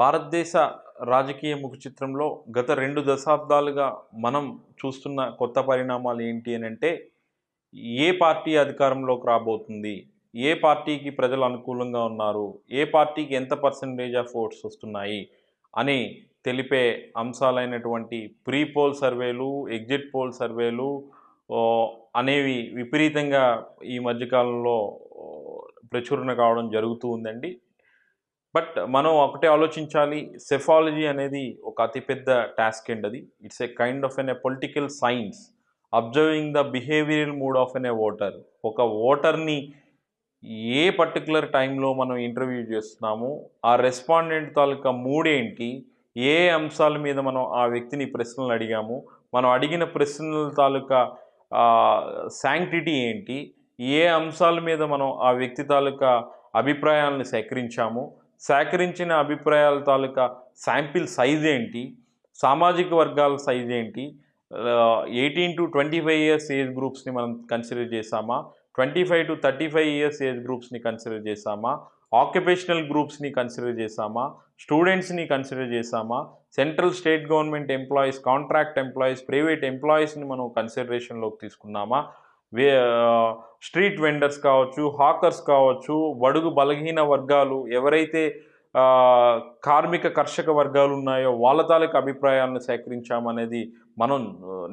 భారతదేశ రాజకీయ ముఖ చిత్రంలో గత రెండు దశాబ్దాలుగా మనం చూస్తున్న కొత్త పరిణామాలు ఏంటి అని అంటే ఏ పార్టీ అధికారంలోకి రాబోతుంది? ఏ పార్టీకి ప్రజలు అనుకూలంగా ఉన్నారు? ఏ పార్టీకి ఎంత పర్సంటేజ్ ఆఫ్ ఓట్స్ వస్తున్నాయి? అని తెలిపే అంశాలైనటువంటి ప్రీ పోల్ సర్వేలు ఎగ్జిట్ పోల్ సర్వేలు అనేవి విపరీతంగా ఈ మధ్యకాలంలో ప్రచురణ కావడం జరుగుతూ ఉందండి. బట్ మనం ఒకటే ఆలోచించాలి సెఫాలజీ అనేది ఒక అతిపెద్ద టాస్క్ అండి అది. It's a kind of an a political science observing the behavioural mood of an a voter ఒక ఓటర్ని ఏ పర్టికులర్ టైంలో మనం ఇంటర్వ్యూ చేస్తున్నాము ఆ రెస్పాండెంట్ తాలూకా మూడ్ ఏంటి ఏ అంశాల మీద మనం ఆ వ్యక్తిని ప్రశ్నలు అడిగాము మనం అడిగిన ప్రశ్నల తాలూకా శాంక్టిటీ ఏంటి ఏ అంశాల మీద మనం ఆ వ్యక్తి తాలూకా అభిప్రాయాలను సేకరించాము సేకరించిన అభిప్రాయాల తాలూకా శాంపిల్ సైజ్ ఏంటి? సామాజిక వర్గాల సైజ్ ఏంటి? Eighteen to twenty five years age గ్రూప్స్ని మనం కన్సిడర్ చేసామా twenty five to thirty five years age గ్రూప్స్ని consider చేసామా ఆక్యుపేషనల్ గ్రూప్స్ని కన్సిడర్ చేసామా స్టూడెంట్స్ని కన్సిడర్ చేసామా central state government employees contract employees private ఎంప్లాయీస్ని మనం కన్సిడరేషన్లోకి తీసుకున్నామా? వే స్ట్రీట్ వెండర్స్ కావచ్చు హాకర్స్ కావచ్చు బడుగు బలహీన వర్గాలు ఎవరైతే కార్మిక కర్షక వర్గాలు ఉన్నాయో వాళ్ళ తాలూకు అభిప్రాయాలను సేకరించామనేది మనం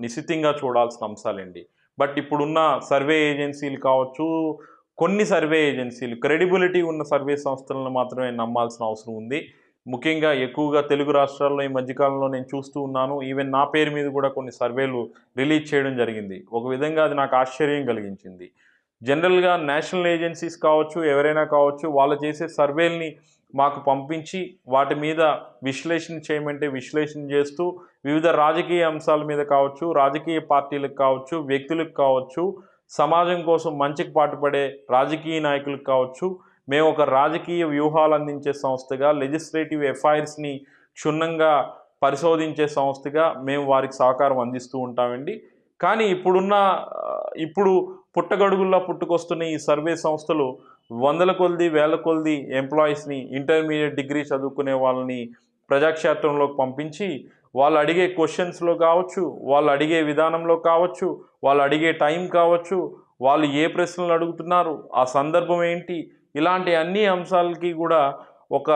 నిశితంగా చూడాల్సిన అంశాలండి. బట్ ఇప్పుడున్న సర్వే ఏజెన్సీలు కావచ్చు కొన్ని సర్వే ఏజెన్సీలు క్రెడిబిలిటీ ఉన్న సర్వే సంస్థలను మాత్రమే నమ్మాల్సిన అవసరం ఉంది. ముఖ్యంగా ఎక్కువగా తెలుగు రాష్ట్రాల్లో ఈ మధ్యకాలంలో నేను చూస్తూ ఉన్నాను. ఈవెన్ నా పేరు మీద కూడా కొన్ని సర్వేలు రిలీజ్ చేయడం జరిగింది. ఒక విధంగా అది నాకు ఆశ్చర్యం కలిగించింది. జనరల్గా నేషనల్ ఏజెన్సీస్ కావచ్చు ఎవరైనా కావచ్చు వాళ్ళు చేసే సర్వేల్ని మాకు పంపించి వాటి మీద విశ్లేషణ చేయమంటే విశ్లేషణ చేస్తూ వివిధ రాజకీయ అంశాల మీద కావచ్చు రాజకీయ పార్టీలకు కావచ్చు వ్యక్తులకు కావచ్చు సమాజం కోసం మంచికి పాటుపడే రాజకీయ నాయకులకు కావచ్చు మేము ఒక రాజకీయ వ్యూహాలు అందించే సంస్థగా లెజిస్లేటివ్ ఎఫ్ఐఆర్స్ని క్షుణ్ణంగా పరిశోధించే సంస్థగా మేము వారికి సహకారం అందిస్తూ ఉంటామండి. కానీ ఇప్పుడున్న ఇప్పుడు పుట్టగడుగుల్లో పుట్టుకొస్తున్న ఈ సర్వే సంస్థలు వందల కొలది వేల కొలది ఎంప్లాయీస్ని ఇంటర్మీడియట్ డిగ్రీ చదువుకునే వాళ్ళని ప్రజాక్షేత్రంలోకి పంపించి వాళ్ళు అడిగే క్వశ్చన్స్లో కావచ్చు వాళ్ళు అడిగే విధానంలో కావచ్చు వాళ్ళు అడిగే టైం కావచ్చు వాళ్ళు ఏ ప్రశ్నలు అడుగుతున్నారు ఆ సందర్భం ఏంటి ఇలాంటి అన్ని అంశాలకి కూడా ఒక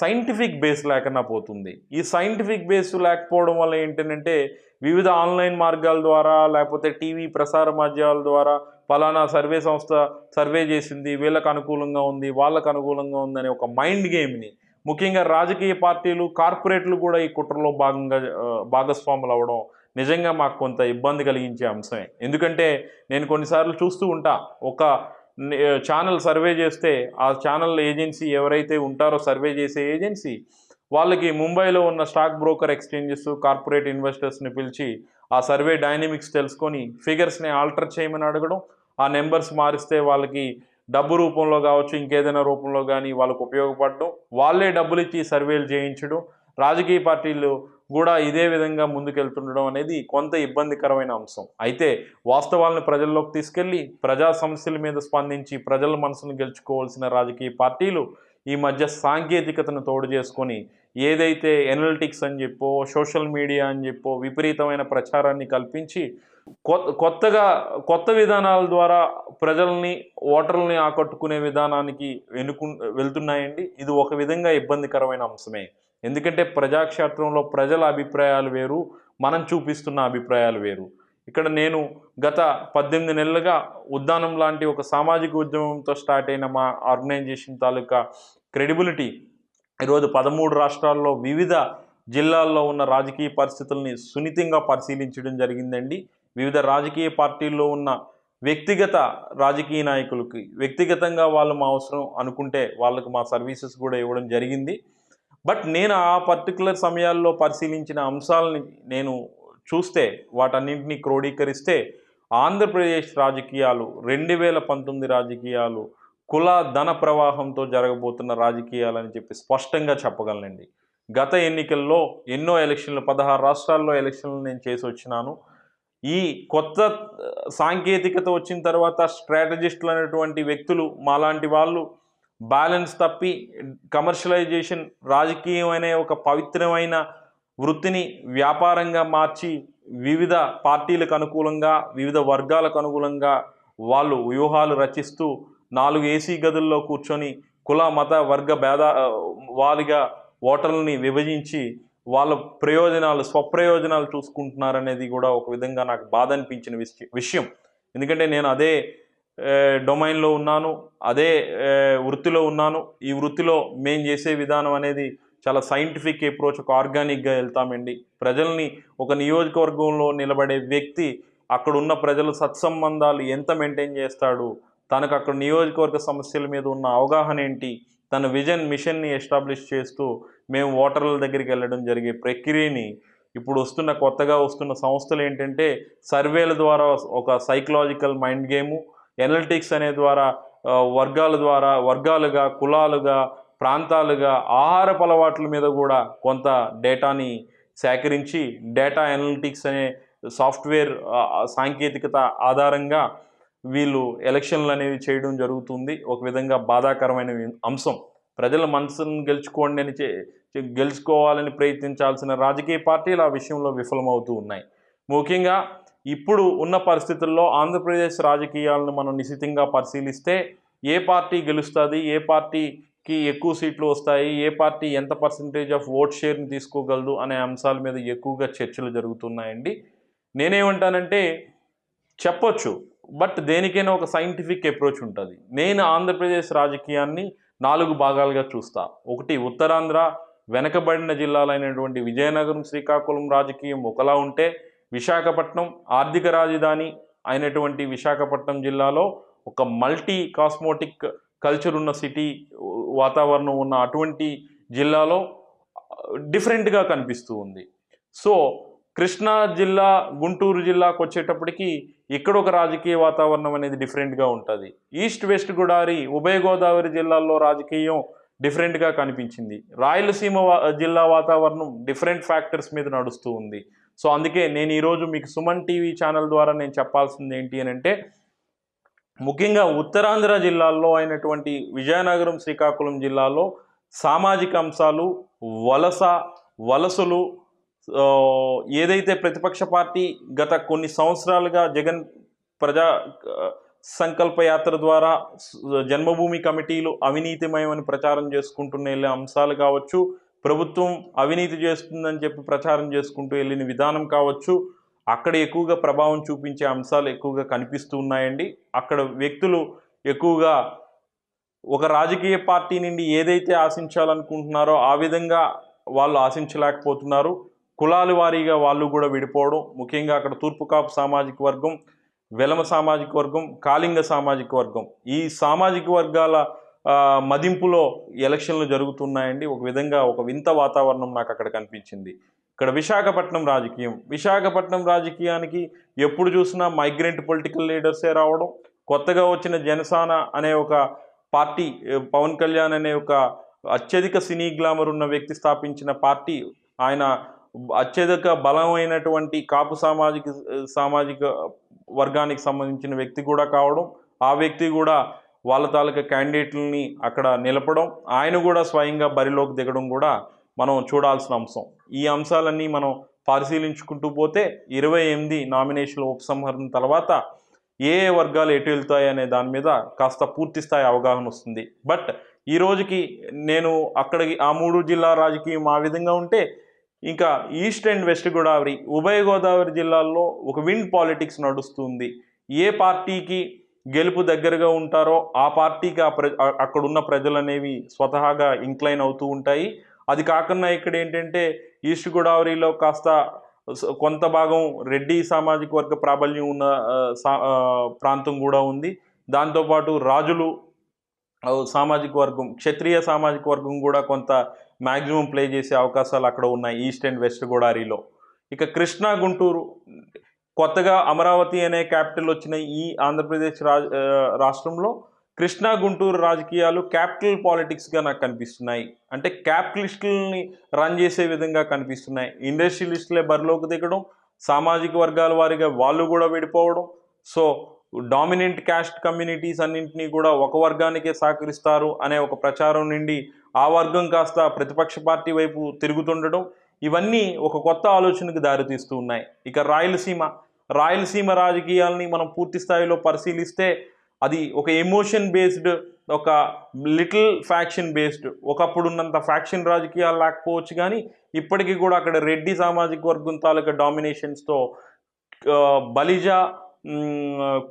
సైంటిఫిక్ బేస్ లేకుండా పోతుంది. ఈ సైంటిఫిక్ బేస్ లేకపోవడం వల్ల ఏంటంటే వివిధ ఆన్లైన్ మార్గాల ద్వారా లేకపోతే టీవీ ప్రసార మాధ్యమాల ద్వారా ఫలానా సర్వే సంస్థ సర్వే చేసింది వీళ్ళకు అనుకూలంగా ఉంది వాళ్ళకు అనుకూలంగా ఉంది అనే ఒక మైండ్ గేమ్ని ముఖ్యంగా రాజకీయ పార్టీలు కార్పొరేట్లు కూడా ఈ కుట్రలో భాగంగా భాగస్వాములు అవ్వడం నిజంగా మాకు కొంత ఇబ్బంది కలిగించే అంశమే. ఎందుకంటే నేను కొన్నిసార్లు చూస్తూ ఉంటా ఒక ఛానల్ సర్వే చేస్తే ఆ ఛానల్ ఏజెన్సీ ఎవరైతే ఉంటారో సర్వే చేసే ఏజెన్సీ వాళ్ళకి ముంబైలో ఉన్న స్టాక్ బ్రోకర్ ఎక్స్చేంజెస్ కార్పొరేట్ ఇన్వెస్టర్స్ని పిలిచి ఆ సర్వే డైనమిక్స్ తెలుసుకొని ఫిగర్స్ని ఆల్టర్ చేయమని అడగడం ఆ నెంబర్స్ మారిస్తే వాళ్ళకి డబ్బు రూపంలో కావచ్చు ఇంకేదైనా రూపంలో కానీ వాళ్ళకు ఉపయోగపడడం వాళ్ళే డబ్బులు ఇచ్చి సర్వేలు చేయించడం రాజకీయ పార్టీలు కూడా ఇదే విధంగా ముందుకెళ్తుండడం అనేది కొంత ఇబ్బందికరమైన అంశం. అయితే వాస్తవాలను ప్రజల్లోకి తీసుకెళ్ళి ప్రజా సమస్యల మీద స్పందించి ప్రజల మనసును గెలుచుకోవాల్సిన రాజకీయ పార్టీలు ఈ మధ్య సాంకేతికతను తోడు చేసుకొని ఏదైతే ఎనలిటిక్స్ అని చెప్పో సోషల్ మీడియా అని చెప్పో విపరీతమైన ప్రచారాన్ని కల్పించి కొత్తగా కొత్త విధానాల ద్వారా ప్రజల్ని ఓటర్లని ఆకట్టుకునే విధానానికి వెనుకు వెళ్తున్నాయండి. ఇది ఒక విధంగా ఇబ్బందికరమైన అంశమే. ఎందుకంటే ప్రజాక్షేత్రంలో ప్రజల అభిప్రాయాలు వేరు మనం చూపిస్తున్న అభిప్రాయాలు వేరు. ఇక్కడ నేను గత పద్దెనిమిది నెలలుగా ఉద్దానం లాంటి ఒక సామాజిక ఉద్యమంతో స్టార్ట్ అయిన మా ఆర్గనైజేషన్ తాలూకా క్రెడిబిలిటీ ఈరోజు పదమూడు రాష్ట్రాల్లో వివిధ జిల్లాల్లో ఉన్న రాజకీయ పరిస్థితుల్ని సున్నితంగా పరిశీలించడం జరిగిందండి. వివిధ రాజకీయ పార్టీల్లో ఉన్న వ్యక్తిగత రాజకీయ నాయకులకి వ్యక్తిగతంగా వాళ్ళు మా అవసరం అనుకుంటే వాళ్ళకు మా సర్వీసెస్ కూడా ఇవ్వడం జరిగింది. బట్ నేను ఆ పర్టికులర్ సమయాల్లో పరిశీలించిన అంశాలని నేను చూస్తే వాటన్నింటినీ క్రోడీకరిస్తే ఆంధ్రప్రదేశ్ రాజకీయాలు రెండు వేల పంతొమ్మిది రాజకీయాలు కుల ధన ప్రవాహంతో జరగబోతున్న రాజకీయాలని చెప్పి స్పష్టంగా చెప్పగలనండి. గత ఎన్నికల్లో ఎన్నో ఎలక్షన్లు పదహారు రాష్ట్రాల్లో ఎలక్షన్లు నేను చేసి వచ్చినాను. ఈ కొత్త సాంకేతికత వచ్చిన తర్వాత స్ట్రాటజిస్టులు అనేటువంటి వ్యక్తులు మాలాంటి వాళ్ళు బ్యాలెన్స్ తప్పి కమర్షియలైజేషన్ రాజకీయం అనే ఒక పవిత్రమైన వృత్తిని వ్యాపారంగా మార్చి వివిధ పార్టీలకు అనుకూలంగా వివిధ వర్గాలకు అనుకూలంగా వాళ్ళు వ్యూహాలు రచిస్తూ నాలుగు ఏసీ గదుల్లో కూర్చొని కుల మత వర్గ భేద వారిగా ఓటర్లని విభజించి వాళ్ళ ప్రయోజనాలు స్వప్రయోజనాలు చూసుకుంటున్నారనేది కూడా ఒక విధంగా నాకు బాధ అనిపించిన విషయం. ఎందుకంటే నేను అదే డొమైన్లో ఉన్నాను అదే వృత్తిలో ఉన్నాను. ఈ వృత్తిలో మేం చేసే విధానం అనేది చాలా సైంటిఫిక్ అప్రోచ్ ఒక ఆర్గానిక్గా వెళ్తామండి. ప్రజల్ని ఒక నియోజకవర్గంలో నిలబడే వ్యక్తి అక్కడ ఉన్న ప్రజల సత్సంబంధాలు ఎంత మెయింటైన్ చేస్తాడు తనకు అక్కడ నియోజకవర్గ సమస్యల మీద ఉన్న అవగాహన ఏంటి తన విజన్ మిషన్ని ఎస్టాబ్లిష్ చేస్తూ మేము ఓటర్ల దగ్గరికి వెళ్ళడం జరిగే ప్రక్రియని ఇప్పుడు వస్తున్న కొత్తగా వస్తున్న సంస్థలు ఏంటంటే సర్వేల ద్వారా ఒక సైకలాజికల్ మైండ్ గేము ఎనలిటిక్స్ అనే ద్వారా వర్గాల ద్వారా వర్గాలుగా కులాలుగా ప్రాంతాలుగా ఆహారపు అలవాట్ల మీద కూడా కొంత డేటాని సేకరించి డేటా ఎనలిటిక్స్ అనే సాఫ్ట్వేర్ సాంకేతికత ఆధారంగా వీళ్ళు ఎలక్షన్లు అనేవి చేయడం జరుగుతుంది. ఒక విధంగా బాధాకరమైన అంశం. ప్రజల మనసును గెలుచుకోండి అని చే- గెలుచుకోవాలని ప్రయత్నించాల్సిన రాజకీయ పార్టీలు ఆ విషయంలో విఫలమవుతూ ఉన్నాయి. ముఖ్యంగా ఇప్పుడు ఉన్న పరిస్థితుల్లో ఆంధ్రప్రదేశ్ రాజకీయాలను మనం నిశితంగా పరిశీలిస్తే ఏ పార్టీ గెలుస్తుంది ఏ పార్టీకి ఎక్కువ సీట్లు వస్తాయి ఏ పార్టీ ఎంత పర్సంటేజ్ ఆఫ్ ఓట్ షేర్ని తీసుకోగలదు అనే అంశాల మీద ఎక్కువగా చర్చలు జరుగుతున్నాయండి. నేనేమంటానంటే చెప్పొచ్చు బట్ దేనికైనా ఒక సైంటిఫిక్ అప్రోచ్ ఉంటుంది. నేను ఆంధ్రప్రదేశ్ రాజకీయాన్ని నాలుగు భాగాలుగా చూస్తా. ఒకటి ఉత్తరాంధ్ర వెనకబడిన జిల్లాలైనటువంటి విజయనగరం శ్రీకాకుళం రాజకీయం ఒకలా ఉంటే విశాఖపట్నం ఆర్థిక రాజధాని అయినటువంటి విశాఖపట్నం జిల్లాలో ఒక మల్టీ కాస్మోటిక్ కల్చర్ ఉన్న సిటీ వాతావరణం ఉన్న అటువంటి జిల్లాలో డిఫరెంట్గా కనిపిస్తూ ఉంది. సో కృష్ణా జిల్లా గుంటూరు జిల్లాకు వచ్చేటప్పటికి ఇక్కడ ఒక రాజకీయ వాతావరణం అనేది డిఫరెంట్గా ఉంటుంది. ఈస్ట్ వెస్ట్ గోదావరి ఉభయ గోదావరి జిల్లాల్లో రాజకీయం డిఫరెంట్గా కనిపించింది. రాయలసీమ జిల్లా వాతావరణం డిఫరెంట్ ఫ్యాక్టర్స్ మీద నడుస్తూ ఉంది. సో అందుకే నేను ఈరోజు మీకు సుమన్ టీవీ ఛానల్ ద్వారా నేను చెప్పాల్సింది ఏంటి అని అంటే ముఖ్యంగా ఉత్తరాంధ్ర జిల్లాల్లో అయినటువంటి విజయనగరం శ్రీకాకుళం జిల్లాలో సామాజిక అంశాలు వలస వలసలు ఏదైతే ప్రతిపక్ష పార్టీ గత కొన్ని సంవత్సరాలుగా జగన్ ప్రజా సంకల్ప యాత్ర ద్వారా జన్మభూమి కమిటీలు అవినీతిమయమని ప్రచారం చేసుకుంటున్న అంశాలు కావచ్చు ప్రభుత్వం అవినీతి చేస్తుందని చెప్పి ప్రచారం చేసుకుంటూ వెళ్ళిన విధానం కావచ్చు అక్కడ ఎక్కువగా ప్రభావం చూపించే అంశాలు ఎక్కువగా కనిపిస్తూ ఉన్నాయండి. అక్కడ వ్యక్తులు ఎక్కువగా ఒక రాజకీయ పార్టీ నుండి ఏదైతే ఆశించాలనుకుంటున్నారో ఆ విధంగా వాళ్ళు ఆశించలేకపోతున్నారు. కులాల వారీగా వాళ్ళు కూడా విడిపోవడం ముఖ్యంగా అక్కడ తూర్పు కాపు సామాజిక వర్గం వెలమ సామాజిక వర్గం కాళింగ సామాజిక వర్గం. ఈ సామాజిక వర్గాల మదింపులో ఎలక్షన్లు జరుగుతున్నాయండి. ఒక విధంగా ఒక వింత వాతావరణం నాకు అక్కడ కనిపించింది. ఇక్కడ విశాఖపట్నం రాజకీయం. విశాఖపట్నం రాజకీయానికి ఎప్పుడు చూసినా మైగ్రెంట్ పొలిటికల్ లీడర్సే రావడం కొత్తగా వచ్చిన జనసేన అనే ఒక పార్టీ పవన్ కళ్యాణ్ అనే ఒక అత్యధిక సినీ గ్లామర్ ఉన్న వ్యక్తి స్థాపించిన పార్టీ ఆయన అత్యధిక బలమైనటువంటి కాపు సామాజిక సామాజిక వర్గానికి సంబంధించిన వ్యక్తి కూడా కావడం ఆ వ్యక్తి కూడా వాళ్ళ తాలూకా క్యాండిడేట్లని అక్కడ నిలపడం ఆయన కూడా స్వయంగా బరిలోకి దిగడం కూడా మనం చూడాల్సిన అంశం. ఈ అంశాలన్నీ మనం పరిశీలించుకుంటూ పోతే ఇరవై ఎనిమిది నామినేషన్ల ఉపసంహరణ తర్వాత ఏ ఏ వర్గాలు ఎటు వెళ్తాయి అనే దాని మీద కాస్త పూర్తి స్థాయి అవగాహన వస్తుంది. బట్ ఈ రోజుకి నేను అక్కడికి ఆ మూడు జిల్లా రాజకీయం ఆ విధంగా ఉంటే ఇంకా ఈస్ట్ అండ్ వెస్ట్ గోదావరి ఉభయ గోదావరి జిల్లాల్లో ఒక విండ్ పాలిటిక్స్ నడుస్తుంది. ఏ పార్టీకి గెలుపు దగ్గరగా ఉంటారో ఆ పార్టీకి ఆ ప్ర అక్కడున్న ప్రజలు అనేవి స్వతహాగా ఇంక్లైన్ అవుతూ ఉంటాయి. అది కాకుండా ఇక్కడ ఏంటంటే ఈస్ట్ గోదావరిలో కాస్త కొంత భాగం రెడ్డి సామాజిక వర్గ ప్రాబల్యం ఉన్న సా- ప్రాంతం కూడా ఉంది. దాంతోపాటు రాజులు సామాజిక వర్గం క్షత్రియ సామాజిక వర్గం కూడా కొంత మ్యాక్సిమం ప్లే చేసే అవకాశాలు అక్కడ ఉన్నాయి ఈస్ట్ అండ్ వెస్ట్ గోదావరిలో. ఇక కృష్ణా గుంటూరు కొత్తగా అమరావతి అనే క్యాపిటల్ వచ్చిన ఈ ఆంధ్రప్రదేశ్ రాజ్ రాష్ట్రంలో కృష్ణా గుంటూరు రాజకీయాలు క్యాపిటల్ పాలిటిక్స్గా నాకు కనిపిస్తున్నాయి. అంటే క్యాపిటలిస్టులని రన్ చేసే విధంగా కనిపిస్తున్నాయి. ఇండస్ట్రియలిస్టులే బరిలోకి దిగడం సామాజిక వర్గాల వారిగా వాళ్ళు కూడా విడిపోవడం సో డామినెంట్ క్యాస్ట్ కమ్యూనిటీస్ అన్నింటినీ కూడా ఒక వర్గానికే సహకరిస్తారు అనే ఒక ప్రచారం నుండి ఆ వర్గం కాస్త ప్రతిపక్ష పార్టీ వైపు తిరుగుతుండడం ఇవన్నీ ఒక కొత్త ఆలోచనకు దారితీస్తూ ఉన్నాయి. ఇక రాయలసీమ రాయలసీమ రాజకీయాల్ని మనం పూర్తి స్థాయిలో పరిశీలిస్తే అది ఒక ఎమోషన్ బేస్డ్ ఒక లిటిల్ ఫ్యాక్షన్ బేస్డ్ ఒకప్పుడు ఉన్నంత ఫ్యాక్షన్ రాజకీయాలు లేకపోవచ్చు కానీ ఇప్పటికీ కూడా అక్కడ రెడ్డి సామాజిక వర్గం తాలూకా డామినేషన్స్తో బలిజ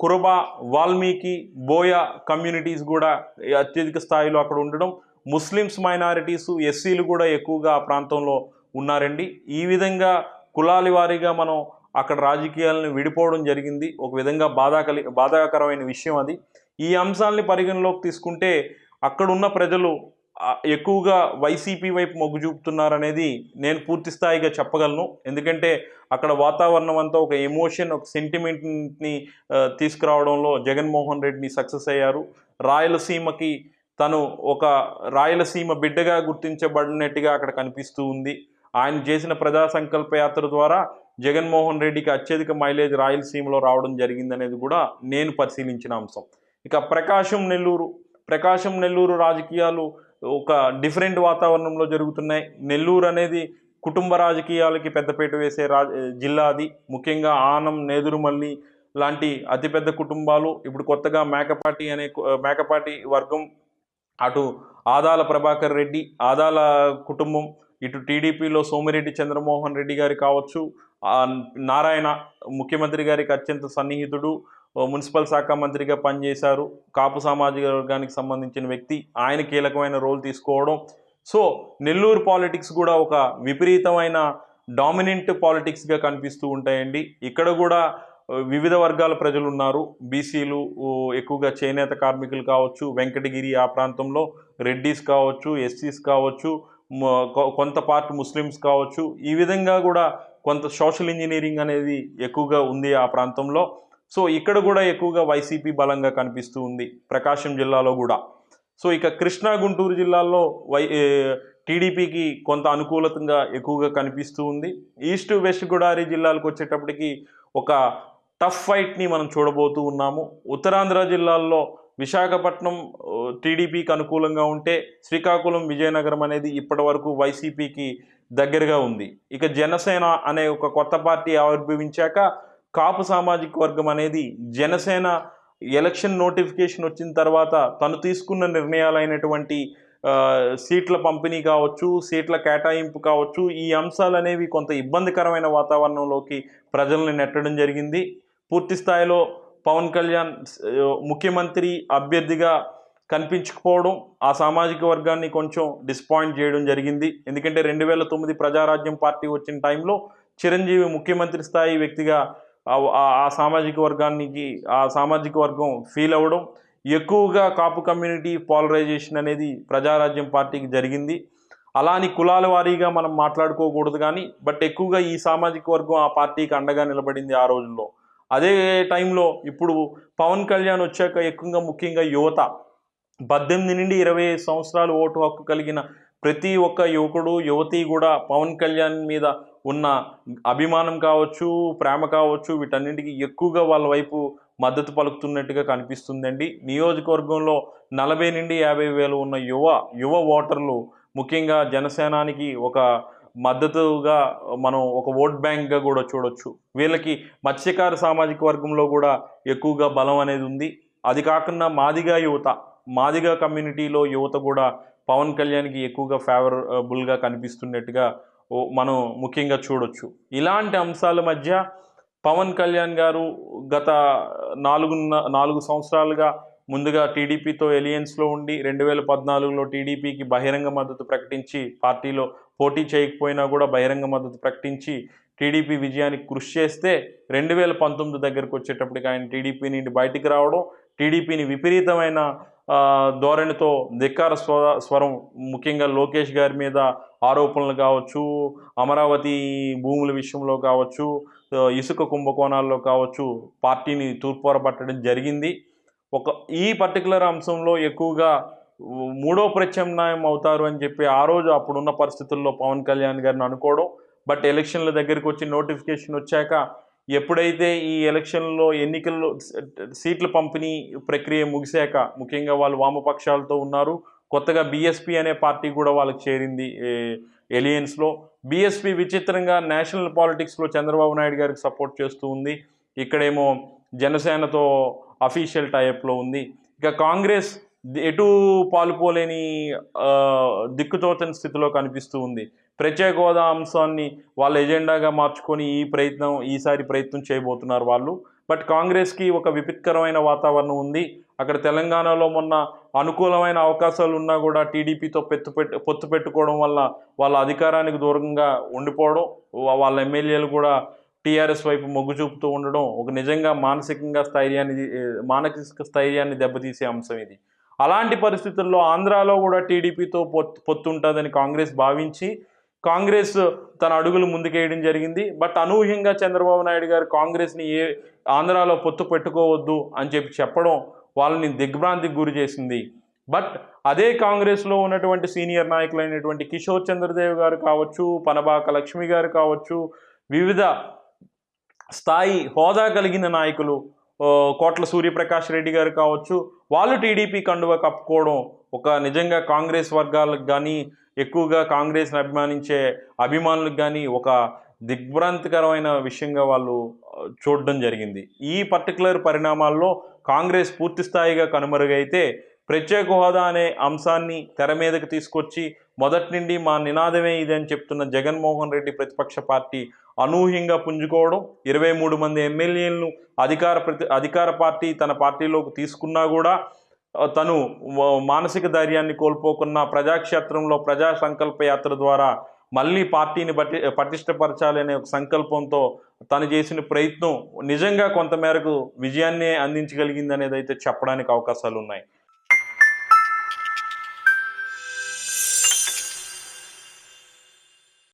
కురబ వాల్మీకి బోయ కమ్యూనిటీస్ కూడా అత్యధిక స్థాయిలో అక్కడ ఉండడం. ముస్లిమ్స్ మైనారిటీస్ ఎస్సీలు కూడా ఎక్కువగా ఆ ప్రాంతంలో ఉన్నారండి. ఈ విధంగా కులాల వారీగా మనం అక్కడ రాజకీయాలను విడిపోవడం జరిగింది. ఒక విధంగా బాధాకలి బాధాకరమైన విషయం అది. ఈ అంశాలని పరిగణలోకి తీసుకుంటే అక్కడున్న ప్రజలు ఎక్కువగా వైసీపీ వైపు మొగ్గు చూపుతున్నారనేది నేను పూర్తి స్థాయిగా చెప్పగలను. ఎందుకంటే అక్కడ వాతావరణం అంతా ఒక ఎమోషన్ ఒక సెంటిమెంట్ని తీసుకురావడంలో జగన్మోహన్ రెడ్డిని సక్సెస్ అయ్యారు. రాయలసీమకి తను ఒక రాయలసీమ బిడ్డగా గుర్తించబడినట్టుగా అక్కడ కనిపిస్తూ ఉంది. ఆయన చేసిన ప్రజా సంకల్ప యాత్ర ద్వారా జగన్మోహన్ రెడ్డికి అత్యధిక మైలేజ్ రాయలసీమలో రావడం జరిగిందనేది కూడా నేను పరిశీలించిన అంశం. ఇక ప్రకాశం నెల్లూరు ప్రకాశం నెల్లూరు రాజకీయాలు ఒక డిఫరెంట్ వాతావరణంలో జరుగుతున్నాయి. నెల్లూరు అనేది కుటుంబ రాజకీయాలకి పెద్దపీట వేసే రా జిల్లా అది. ముఖ్యంగా ఆనం నేదురుమల్లి లాంటి అతిపెద్ద కుటుంబాలు ఇప్పుడు కొత్తగా మేకపాటి అనే మేకపాటి వర్గం అటు ఆదాల ప్రభాకర్ రెడ్డి ఆదాల కుటుంబం ఇటు టీడీపీలో సోమిరెడ్డి చంద్రమోహన్ రెడ్డి గారు కావచ్చు నారాయణ ముఖ్యమంత్రి గారికి అత్యంత సన్నిహితుడు మున్సిపల్ శాఖ మంత్రిగా పనిచేశారు. కాపు సామాజిక వర్గానికి సంబంధించిన వ్యక్తి. ఆయన కీలకమైన రోల్ తీసుకోవడం. సో నెల్లూరు పాలిటిక్స్ కూడా ఒక విపరీతమైన డామినెంట్ పాలిటిక్స్గా కనిపిస్తూ ఉంటాయండి. ఇక్కడ కూడా వివిధ వర్గాల ప్రజలు ఉన్నారు. బీసీలు ఎక్కువగా చేనేత కార్మికులు కావచ్చు వెంకటగిరి ఆ ప్రాంతంలో రెడ్డీస్ కావచ్చు ఎస్సీస్ కావచ్చు కొంత పార్ట్ ముస్లిమ్స్ కావచ్చు. ఈ విధంగా కూడా కొంత సోషల్ ఇంజనీరింగ్ అనేది ఎక్కువగా ఉంది ఆ ప్రాంతంలో. సో ఇక్కడ కూడా ఎక్కువగా వైసీపీ బలంగా కనిపిస్తూ ఉంది ప్రకాశం జిల్లాలో కూడా. సో ఇక కృష్ణా గుంటూరు జిల్లాల్లో వై టీడీపీకి కొంత అనుకూలతంగా ఎక్కువగా కనిపిస్తూ ఉంది. ఈస్ట్ వెస్ట్ గోదావరి జిల్లాలకు వచ్చేటప్పటికి ఒక టఫ్ ఫైట్ని మనం చూడబోతూ ఉన్నాము. ఉత్తరాంధ్ర జిల్లాల్లో విశాఖపట్నం టీడీపీకి అనుకూలంగా ఉంటే శ్రీకాకుళం విజయనగరం అనేది ఇప్పటి వరకు వైసీపీకి దగ్గరగా ఉంది. ఇక జనసేన అనే ఒక కొత్త పార్టీ ఆవిర్భవించాక కాపు సామాజిక వర్గం అనేది జనసేన ఎలక్షన్ నోటిఫికేషన్ వచ్చిన తర్వాత తను తీసుకున్న నిర్ణయాలైనటువంటి సీట్ల పంపిణీ కావచ్చు సీట్ల కేటాయింపు కావచ్చు ఈ అంశాలు అనేవి కొంత ఇబ్బందికరమైన వాతావరణంలోకి ప్రజల్ని నెట్టడం జరిగింది. పూర్తి స్థాయిలో పవన్ కళ్యాణ్ ముఖ్యమంత్రి అభ్యర్థిగా కనిపించకపోవడం ఆ సామాజిక వర్గాన్ని కొంచెం డిసప్పాయింట్ చేయడం జరిగింది. ఎందుకంటే రెండు వేల తొమ్మిది ప్రజారాజ్యం పార్టీ వచ్చిన టైంలో చిరంజీవి ముఖ్యమంత్రి స్థాయి వ్యక్తిగా ఆ- ఆ సామాజిక వర్గానికి ఆ సామాజిక వర్గం ఫీల్ అవ్వడం ఎక్కువగా కాపు కమ్యూనిటీ పాలరైజేషన్ అనేది ప్రజారాజ్యం పార్టీకి జరిగింది. అలా అని కులాల వారీగా మనం మాట్లాడుకోకూడదు కానీ బట్ ఎక్కువగా ఈ సామాజిక వర్గం ఆ పార్టీకి అండగా నిలబడింది ఆ రోజుల్లో. అదే టైంలో ఇప్పుడు పవన్ కళ్యాణ్ వచ్చాక ఎక్కువగా ముఖ్యంగా యువత పద్దెనిమిది నుండి ఇరవై సంవత్సరాలు ఓటు హక్కు కలిగిన ప్రతి ఒక్క యువకుడు యువతి కూడా పవన్ కళ్యాణ్ మీద ఉన్న అభిమానం కావచ్చు ప్రేమ కావచ్చు వీటన్నింటికి ఎక్కువగా వాళ్ళ వైపు మద్దతు పలుకుతున్నట్టుగా కనిపిస్తుందండి. నియోజకవర్గంలో నలభై నుండి యాభై వేలు ఉన్న యువ యువ ఓటర్లు ముఖ్యంగా జనసేనానికి ఒక మద్దతుగా మనం ఒక ఓట్ బ్యాంక్గా కూడా చూడొచ్చు. వీళ్ళకి మత్స్యకార సామాజిక వర్గంలో కూడా ఎక్కువగా బలం అనేది ఉంది. అది కాకుండా మాదిగా యువత మాదిగా కమ్యూనిటీలో యువత కూడా పవన్ కళ్యాణ్కి ఎక్కువగా ఫేవరబుల్గా కనిపిస్తున్నట్టుగా ఓ- మనం ముఖ్యంగా చూడొచ్చు. ఇలాంటి అంశాల మధ్య పవన్ కళ్యాణ్ గారు గత నాలుగు నాలుగు సంవత్సరాలుగా ముందుగా టీడీపీతో ఎలియన్స్లో ఉండి రెండు వేల పద్నాలుగులో టీడీపీకి బహిరంగ మద్దతు ప్రకటించి పార్టీలో పోటీ చేయకపోయినా కూడా బహిరంగ మద్దతు ప్రకటించి టీడీపీ విజయానికి కృషి చేస్తే రెండు వేల పంతొమ్మిది దగ్గరకు వచ్చేటప్పటికి ఆయన టీడీపీ నుండి బయటికి రావడం టీడీపీని విపరీతమైన ధోరణితో ధిక్కార స్వ స్వరం ముఖ్యంగా లోకేష్ గారి మీద ఆరోపణలు కావచ్చు అమరావతి భూముల విషయంలో కావచ్చు ఇసుక కుంభకోణాల్లో కావచ్చు పార్టీని తూర్పురపట్టడం జరిగింది. ఒక ఈ పర్టికులర్ అంశంలో ఎక్కువగా మూడో ప్రత్యామ్నాయం అవుతారు అని చెప్పి ఆ రోజు అప్పుడున్న పరిస్థితుల్లో పవన్ కళ్యాణ్ గారిని అనుకోవడం. బట్ ఎలక్షన్ల దగ్గరికి వచ్చి నోటిఫికేషన్ వచ్చాక ఎప్పుడైతే ఈ ఎలక్షన్లో ఎన్నికల్లో సీట్ల పంపిణీ ప్రక్రియ ముగిశాక ముఖ్యంగా వాళ్ళు వామపక్షాలతో ఉన్నారు. కొత్తగా బీఎస్పీ అనే పార్టీ కూడా వాళ్ళకి చేరింది ఎలియన్స్లో. బీఎస్పీ విచిత్రంగా నేషనల్ పాలిటిక్స్లో చంద్రబాబు నాయుడు గారికి సపోర్ట్ చేస్తూ ఉంది. ఇక్కడేమో జనసేనతో అఫీషియల్ టైప్లో ఉంది. ఇక కాంగ్రెస్ ఎటు పాలుపోలేని దిక్కుతోచని స్థితిలో కనిపిస్తూ ఉంది. ప్రత్యేక హోదా అంశాన్ని వాళ్ళ ఎజెండాగా మార్చుకొని ఈ ప్రయత్నం ఈసారి ప్రయత్నం చేయబోతున్నారు వాళ్ళు. బట్ కాంగ్రెస్కి ఒక విపత్కరమైన వాతావరణం ఉంది. అక్కడ తెలంగాణలో మొన్న అనుకూలమైన అవకాశాలు ఉన్నా కూడా టీడీపీతో పెత్తు పెట్టు పొత్తు పెట్టుకోవడం వల్ల వాళ్ళ అధికారానికి దూరంగా ఉండిపోవడం వాళ్ళ ఎమ్మెల్యేలు కూడా టీఆర్ఎస్ వైపు మొగ్గు చూపుతూ ఉండడం ఒక నిజంగా మానసికంగా స్థైర్యాన్ని మానసిక స్థైర్యాన్ని దెబ్బతీసే అంశం ఇది. అలాంటి పరిస్థితుల్లో ఆంధ్రాలో కూడా టీడీపీతో పొత్తు పొత్తు ఉంటుందని కాంగ్రెస్ భావించి కాంగ్రెస్ తన అడుగులు ముందుకేయడం జరిగింది. బట్ అనూహ్యంగా చంద్రబాబు నాయుడు గారు కాంగ్రెస్ని ఏ ఆంధ్రాలో పొత్తు పెట్టుకోవద్దు అని చెప్పి చెప్పడం వాళ్ళని దిగ్భ్రాంతికి గురి చేసింది. బట్ అదే కాంగ్రెస్లో ఉన్నటువంటి సీనియర్ నాయకులైనటువంటి కిషోర్ చంద్రదేవ్ గారు కావచ్చు పనబాక లక్ష్మి గారు కావచ్చు వివిధ స్థాయి హోదా కలిగిన నాయకులు కోట్ల సూర్యప్రకాష్ రెడ్డి గారు కావచ్చు వాళ్ళు టీడీపీ కండువ కప్పుకోవడం ఒక నిజంగా కాంగ్రెస్ వర్గాలకు కానీ ఎక్కువగా కాంగ్రెస్ని అభిమానించే అభిమానులకు కానీ ఒక దిగ్భ్రాంతికరమైన విషయంగా వాళ్ళు చూడడం జరిగింది. ఈ పర్టికులర్ పరిణామాల్లో కాంగ్రెస్ పూర్తి స్థాయిగా కనుమరుగైతే ప్రత్యేక హోదా అనే అంశాన్ని తెర మీదకి తీసుకొచ్చి మొదటి నుండి మా నినాదమే ఇది అని చెప్తున్న జగన్మోహన్ రెడ్డి ప్రతిపక్ష పార్టీ అనూహ్యంగా పుంజుకోవడం ఇరవై మూడు మంది ఎమ్మెల్యేలను అధికార ప్రతి అధికార పార్టీ తన పార్టీలోకి తీసుకున్నా కూడా తను మానసిక ధైర్యాన్ని కోల్పోకున్న ప్రజాక్షేత్రంలో ప్రజా సంకల్ప యాత్ర ద్వారా మళ్ళీ పార్టీని పటి పటిష్టపరచాలి అనే ఒక సంకల్పంతో తను చేసిన ప్రయత్నం నిజంగా కొంతమేరకు విజయాన్ని అందించగలిగింది అనేది అయితే చెప్పడానికి అవకాశాలు ఉన్నాయి